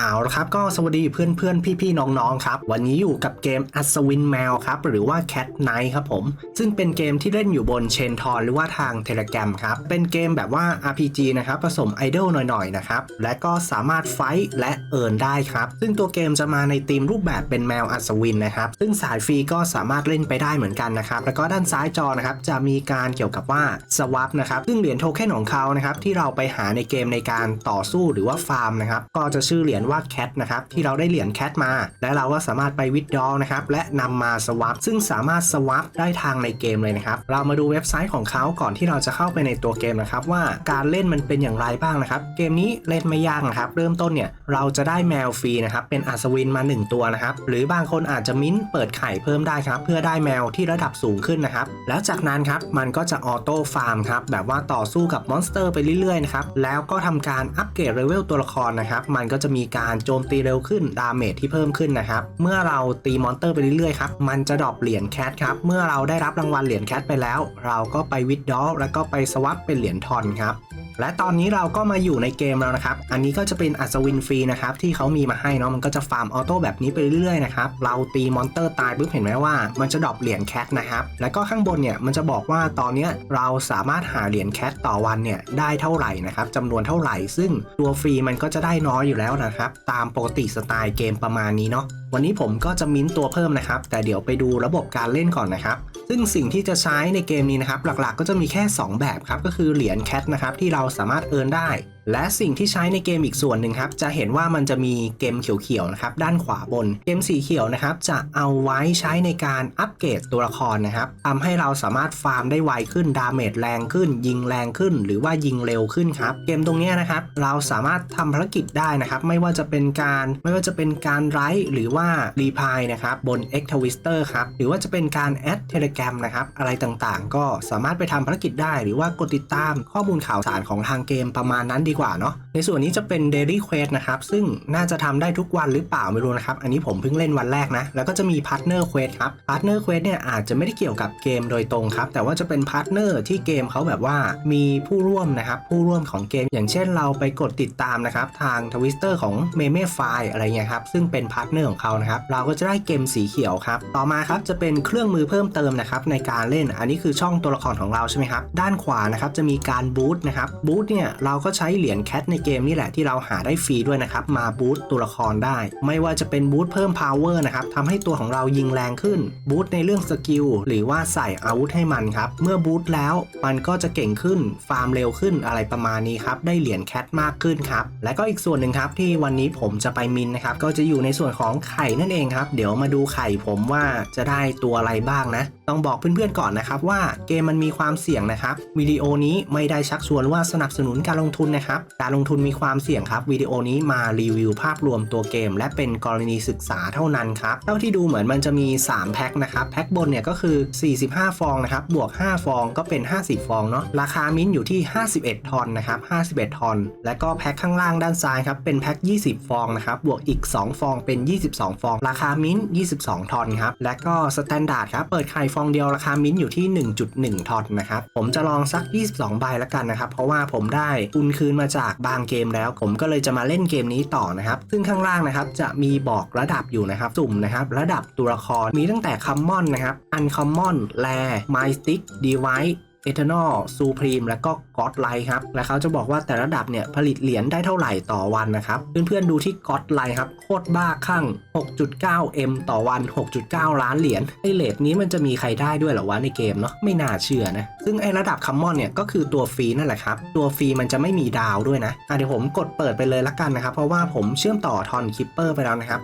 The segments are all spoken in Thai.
เอาละครับก็สวัสดีเพื่อนเพื่อนพี่พี่ๆน้องๆครับ วันนี้อยู่กับเกม a s w i n m a l ครับ หรือว่า Cat Night ครับผม ซึ่งเป็นเกมที่เล่นอยู่บนเชนทอนหรือว่าทาง Telegram ครับ เป็นเกมแบบว่า RPG นะครับผสมไอดอลหน่อยๆนะครับ และก็สามารถไฟท์และเอิร์นได้ครับ ซึ่งตัวเกมจะมาในธีมรูปแบบเป็นแมวอัศวินนะครับ ซึ่งสายฟรีก็สามารถเล่นไปได้เหมือนกันนะครับ แล้วก็ด้านซ้ายจอนะครับจะมีการเกี่ยวกับว่าสว a p นะครับ ซึ่งเหรียญโทเค็นของเขานะครับที่เราไปหาในเกมในการต่อสู้หรือว่าฟาร์มนะครับก็จะชื่อเหรียญว่าแคทนะครับที่เราได้เหรียญแคทมา และเราก็สามารถไปวิดดอนะครับและนำมาสว a p ซึ่งสามารถสว a p ได้ทางในเกมเลยนะครับเรามาดูเว็บไซต์ของเขาก่อนที่เราจะเข้าไปในตัวเกมนะครับว่าการเล่นมันเป็นอย่างไรบ้างนะครับเกมนี้เล่นไม่ยากนะครับเริ่มต้นเนี่ยเราจะได้แมวฟรีนะครับเป็นอัศวินมา 1 ตัวนะครับหรือบางคนอาจจะมิ้นเปิดไข่เพิ่มได้ครับเพื่อได้แมวที่ระดับสูงขึ้นนะครับแล้วจากนั้นครับมันก็จะออโต้ฟาร์มครับแบบว่าต่อสู้กับมอนสเตอร์ไปเรื่อยๆนะครับแล้วก็ทำการอัปเกรดเลเวลตัวละครนะครับมันก็จะมีการโจมตีเร็วขึ้นดาเมจที่เพิ่มขึ้นนะครับ เมื่อเราตีมอนสเตอร์ไปเรื่อยๆครับมันจะดรอปเหรียญแคทครับเมื่อเราได้รับรางวัลเหรียญแคทไปแล้ว เราก็ไปวิดดอแล้วก็ไปสวัปเป็นเหรียญทอนครับ และตอนนี้เราก็มาอยู่ในเกมแล้วนะครับ อันนี้ก็จะเป็นอัศวินฟรีนะครับที่เขามีมาให้เนาะ มันก็จะฟาร์มออโต้แบบนี้ไปเรื่อยๆนะครับ เราตีมอนเตอร์ตายปุ๊บเห็นไหมว่ามันจะดรอปเหรียญแคทนะครับ แล้วก็ข้างบนเนี่ยมันจะบอกว่าตอนเนี้ยเราสามารถหาเหรียญแคทต่อวันเนี่ยได้เท่าไหร่นะครับจำนวนเท่าไหร่ ซึ่งตัวฟรีมันก็จะได้น้อยอยู่แล้วนะครับ ตามปกติสไตล์เกมประมาณนี้เนาะ วันนี้ผมก็จะมิ้นตัวเพิ่มนะครับ แต่เดี๋ยวไปดูระบบการเล่นก่อนนะครับ ซึ่งสิ่งที่จะใช้ในเกมนี้นะครับหลักๆ ก็จะมีแค่ 2 แบบครับก็คือเหรียญแคทนะครับที่เราสามารถเอิร์นได้ และสิ่งที่ใช้ในเกมอีกส่วนหนึ่งครับ จะเห็นว่ามันจะมีเกมเขียวๆนะครับ ด้านขวาบน เกมสีเขียวนะครับ จะเอาไว้ใช้ในการอัปเกรดตัวละครนะครับทำให้เราสามารถฟาร์มได้ไวขึ้น ดาเมจแรงขึ้น ยิงแรงขึ้น หรือว่ายิงเร็วขึ้นครับ เกมตรงนี้นะครับ เราสามารถทำภารกิจได้นะครับ ไม่ว่าจะเป็นการ ไม่ว่าจะเป็นการไลฟ์หรือว่ารีพายนะครับบน X Twister ครับ หรือว่าจะเป็นการแอด Telegram นะครับ อะไรต่างๆ ก็สามารถไปทำภารกิจได้ หรือว่ากดติดตามข้อมูลข่าวสารของทางเกมประมาณนั้นดีกว่าเนาะในส่วนนี้จะเป็น Daily Quest นะครับ ซึ่งน่าจะทำได้ทุกวันหรือเปล่าไม่รู้นะครับ อันนี้ผมเพิ่งเล่นวันแรกนะ แล้วก็จะมี Partner Quest ครับ Partner Quest เนี่ยอาจจะไม่ได้เกี่ยวกับเกมโดยตรงครับ แต่ว่าจะเป็นพาร์ทเนอร์ที่เกมเขาแบบว่ามีผู้ร่วมนะครับ ผู้ร่วมของเกม อย่างเช่นเราไปกดติดตามนะครับทางทวิสเตอร์ของ m e m e f i อะไรเงี้ยครับซึ่งเป็นพาร์ทเนอร์ของเขานะครับเราก็จะได้เกมสีเขียวครับต่อมาครับจะเป็นเครื่องมือเพิ่มเติมนะครับในการเล่นอันนี้คือช่องตัวละครของเราใช่ไหมครับด้านขวานะครับจะมีการบูตนะครับบูตเนี่ยเราก็ใช้เหหรียญแคทในเกมนี่แหละที่เราหาได้ฟรีด้วยนะครับ มาบูตตัวละครได้ ไม่ว่าจะเป็นบูตเพิ่ม power นะครับทำให้ตัวของเรายิงแรงขึ้นบูตในเรื่องสกิลหรือว่าใส่อาวุธให้มันครับ เมื่อบูตแล้วมันก็จะเก่งขึ้นฟาร์มเร็วขึ้นอะไรประมาณนี้ครับ ได้เหรียญแคทมากขึ้นครับ และก็อีกส่วนหนึ่งครับที่วันนี้ผมจะไปมินนะครับ ก็จะอยู่ในส่วนของไข่นั่นเองครับ เดี๋ยวมาดูไข่ผมว่าจะได้ตัวอะไรบ้างนะ ต้องบอกเพื่อนๆก่อนนะครับว่าเกมมันมีความเสี่ยงนะครับวิดีโอนี้ไม่ได้ชักชวนว่าสนับสนุนการลงทุนนะครับการลงทุนมีความเสี่ยงครับวิดีโอนี้มารีวิวภาพรวมตัวเกม และเป็นกรณีศึกษาเท่านั้นครับเท่าที่ดูเหมือนมันจะมี 3 แพ็คนะครับแพ็คบนเนี่ยก็คือ 45 ฟองนะครับบวก 5 ฟองก็เป็น 50 ฟองเนาะราคามิ้นท์อยู่ที่ 51 ทอนนะครับ51 ทอน และก็แพ็คข้างล่างด้านซ้ายครับเป็นแพ็ค 20 ฟองนะครับบวกอีก 2 ฟองเป็น 22 ฟอง ราคามิ้นท์22 ทอนครับและก็สแตนดาร์ดครับเปิดไข่ฟองเดียวราคามิ้นท์อยู่ที่ 1.1 ทอนนะครับผมจะลองสัก 22 ใบแล้วกันนะครับเพราะว่าผมได้ทุนคืนมาจากบางเกมแล้ว ผมก็เลยจะมาเล่นเกมนี้ต่อนะครับ ซึ่งข้างล่างนะครับจะมีบอกระดับอยู่นะครับสุ่มนะครับ ระดับตัวละครมีตั้งแต่คัมมอนนะครับอันคัมมอนแลไมสติกดีไวท อร์นอลซูพรีมและก็ก็อดไลครับ และเขาจะบอกว่าแต่ระดับเนี่ยผลิตเหรียญได้เท่าไหร่ต่อวันนะครับ เพื่อนๆดูที่ก็อดไลครับ โคตรบ้าคลั่ง 6.9M ต่อวัน 6.9 ล้านเหรียญไอเลทนี้มันจะมีใครได้ด้วยหรอวะในเกมเนาะไม่น่าเชื่อนะ ซึ่งไอระดับคัมมอนเนี่ยก็คือตัวฟรีนั่นแหละครับ ตัวฟรีมันจะไม่มีดาวด้วยนะอะเดี๋ยวผมกดเปิดไปเลยละกันนะครับ เพราะว่าผมเชื่อมต่อทอนคิปเปอร์ไปแล้วนะครับ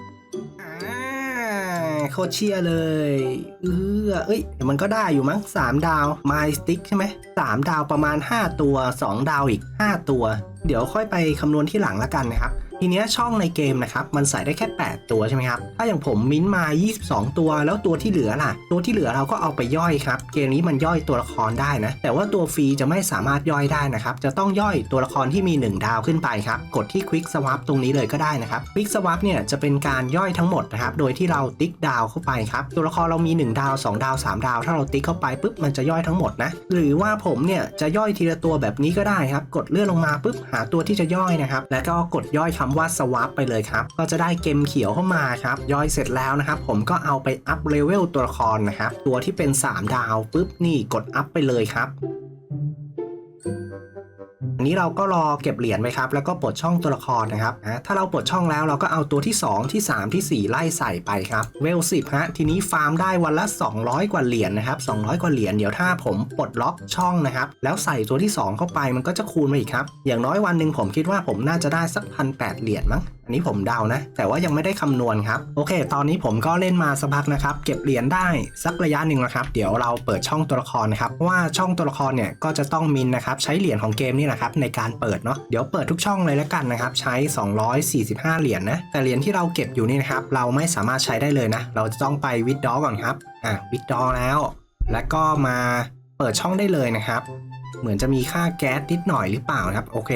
โคตรเชียเลย เออเอ้ยเดี๋ยวมันก็ได้อยู่มั้ง 3 ดาวมายสติ๊กใช่ไหมสามดาวประมาณ 5 ตัว 2 ดาวอีก 5 ตัว เดี๋ยวค่อยไปคำนวณที่หลังละกันนะครับ ทีเนี้ยช่องในเกมนะครับมันใส่ได้แค่ 8 ตัวใช่ไหมครับ ถ้าอย่างผมมิ้นมา 22 ตัว แล้วตัวที่เหลือล่ะ ตัวที่เหลือเราก็เอาไปย่อยครับ เกมนี้มันย่อยตัวละครได้นะ แต่ว่าตัวฟรีจะไม่สามารถย่อยได้นะครับ จะต้องย่อยตัวละครที่มี 1 ดาวขึ้นไปครับ กดที่ Quick Swap ตรงนี้เลยก็ได้นะครับ Quick Swap เนี่ยจะเป็นการย่อยทั้งหมดนะครับ โดยที่เราติ๊กดาวเข้าไปครับ ตัวละครเรามี 1 ดาว 2 ดาว 3 ดาว ถ้าเราติ๊กเข้าไปปุ๊บมันจะย่อยทั้งหมดนะ หรือว่าผมเนี่ยจะย่อยทีละตัวแบบนี้ก็ได้ครับ กดเลื่อนลงมาปุ๊บหาตัวที่จะย่อยนะครับ แล้วก็กดย่อยคำว่า swap ไปเลยครับ ก็จะได้เกมเขียวเข้ามาครับ ย่อยเสร็จแล้วนะครับ ผมก็เอาไปอัพเลเวลตัวละครนะครับ ตัวที่เป็น 3 ดาวปุ๊บนี่กดอัพไปเลยครับ อันนี้เราก็รอเก็บเหรียญไว้ครับ แล้วก็ปลดช่องตัวละครนะครับนะถ้าเราปลดช่องแล้วเราก็เอาตัวที่ 2 ที่ 3 ทีสี่4 ไล่ใส่ไปครับ เวลสิบฮะ ทีนี้ฟาร์มได้วันละ 200 กว่าเหรียญนะครับ 200 กว่าเหรียญ เดี๋ยวถ้าผมปลดล็อกช่องนะครับ แล้วใส่ตัวที่ 2 เข้าไปมันก็จะคูณมาอีกครับ อย่างน้อยวันหนึ่งผมคิดว่าผมน่าจะได้สักพันแเหรียญมั้งอันนี้ผมเดานะ แต่ว่ายังไม่ได้คำนวณครับ โอเค ตอนนี้ผมก็เล่นมาสักพักนะครับ เก็บเหรียญได้สักระยะหนึ่งนะครับ เดี๋ยวเราเปิดช่องตัวละครนะครับว่าช่องตัวละครเนี่ยก็จะต้องมินนะครับใช้เหรียญของเกมนี่นะครับในการเปิดเนาะ เดี๋ยวเปิดทุกช่องเลยแล้วกันนะครับ ใช้ 245 เหรียญนะ แต่เหรียญที่เราเก็บอยู่นี่นะครับเราไม่สามารถใช้ได้เลยนะ เราจะต้องไปวิดดอก่อนครับ อะวิดดอแล้ว แล้วก็มาเปิดช่องได้เลยนะครับ เหมือนจะมีค่าแก๊สนิดหน่อยหรือเปล่านะครับ โอเค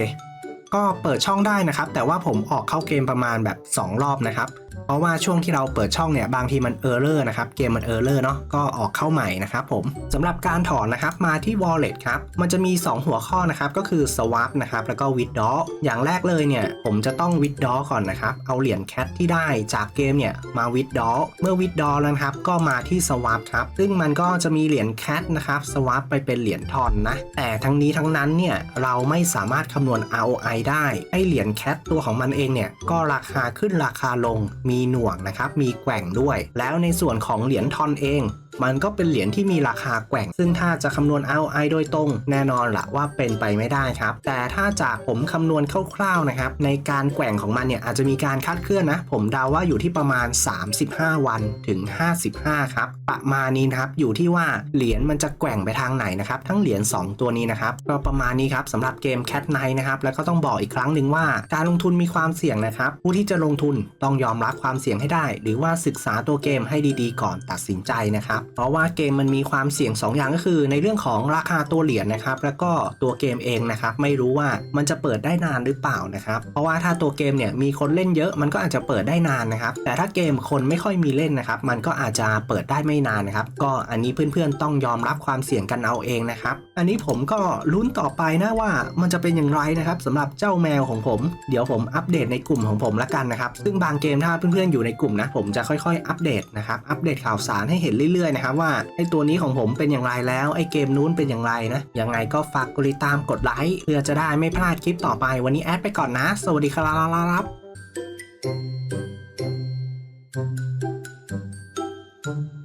ก็เปิดช่องได้นะครับ แต่ว่าผมออกเข้าเกมประมาณแบบ 2 รอบนะครับ เพราะว่าช่วงที่เราเปิดช่องเนี่ยบางทีมันเออร์เลอร์นะครับเกมมันเออร์เลอร์เนาะก็ออกเข้าใหม่นะครับผมสำหรับการถอนนะครับมาที่ wallet ครับมันจะมี 2 หัวข้อนะครับก็คือ swap นะครับแล้วก็ withdraw อย่างแรกเลยเนี่ยผมจะต้อง withdraw ก่อนนะครับเอาเหรียญ cat ที่ได้จากเกมเนี่ยมา withdraw เมื่อ withdraw แล้วครับก็มาที่ swap ครับซึ่งมันก็จะมีเหรียญ cat นะครับ swap ไปเป็นเหรียญทอนนะแต่ทั้งนี้ทั้งนั้นเนี่ยเราไม่สามารถคำนวณ ROI ได้ไอเหรียญ cat ตัวของมันเองเนี่ยก็ราคาขึ้นราคาลงมีีหน่วงนะครับ มีแกว่งด้วย แล้วในส่วนของเหรียญทอนเอง มันก็เป็นเหรียญที่มีราคาแกว่ง ซึ่งถ้าจะคำนวณ ROI โดยตรง แน่นอนละว่าเป็นไปไม่ได้ครับ แต่ถ้าจากผมคำนวณคร่าวๆนะครับ ในการแกว่งของมันเนี่ยอาจจะมีการคาดเคลื่อนนะ ผมเดาว่าอยู่ที่ประมาณ 35 วันถึง 55 ครับ ประมาณนี้นะครับ อยู่ที่ว่าเหรียญมันจะแกว่งไปทางไหนนะครับ ทั้งเหรียญ2 ตัวนี้นะครับ ก็ประมาณนี้ครับสำหรับเกม Cat Night นะครับ แล้วก็ต้องบอกอีกครั้งหนึ่งว่า การลงทุนมีความเสี่ยงนะครับ ผู้ที่จะลงทุนต้องยอมรับความเสี่ยงให้ได้ หรือว่าศึกษาตัวเกมให้ดีๆ ก่อนตัดสินใจนะครับเพราะว่าเกมมันมีความเสี่ยง 2 อย่างก็คือ ในเรื่องของราคาตัวเหรียญนะครับ แล้วก็ตัวเกมเองนะครับ ไม่รู้ว่ามันจะเปิดได้นานหรือเปล่านะครับ เพราะว่าถ้าตัวเกมเนี่ยมีคนเล่นเยอะมันก็อาจจะเปิดได้นานนะครับ แต่ถ้าเกมคนไม่ค่อยมีเล่นนะครับ มันก็อาจจะเปิดได้ไม่นานนะครับ ก็อันนี้เพื่อนๆต้องยอมรับความเสี่ยงกันเอาเองนะครับ อันนี้ผมก็ลุ้นต่อไปนะว่ามันจะเป็นอย่างไรนะครับสำหรับเจ้าแมวของผม เดี๋ยวผมอัปเดตในกลุ่มของผมละกันนะครับ ซึ่งบางเกมถ้าเพื่อนๆอยู่ในกลุ่มนะผมจะค่อยๆ อัปเดตนะครับ อัปเดตข่าวสารให้เห็นเรื่อยๆะครับว่าไอตัวนี้ของผมเป็นอย่างไรแล้วไอเกมนู้นเป็นอย่างไรนะยังไงก็ฝากกดติดตามกดไลค์เพื่อจะได้ไม่พลาดคลิปต่อไปวันนี้แอดไปก่อนนะ สวัสดีครับ Thank you.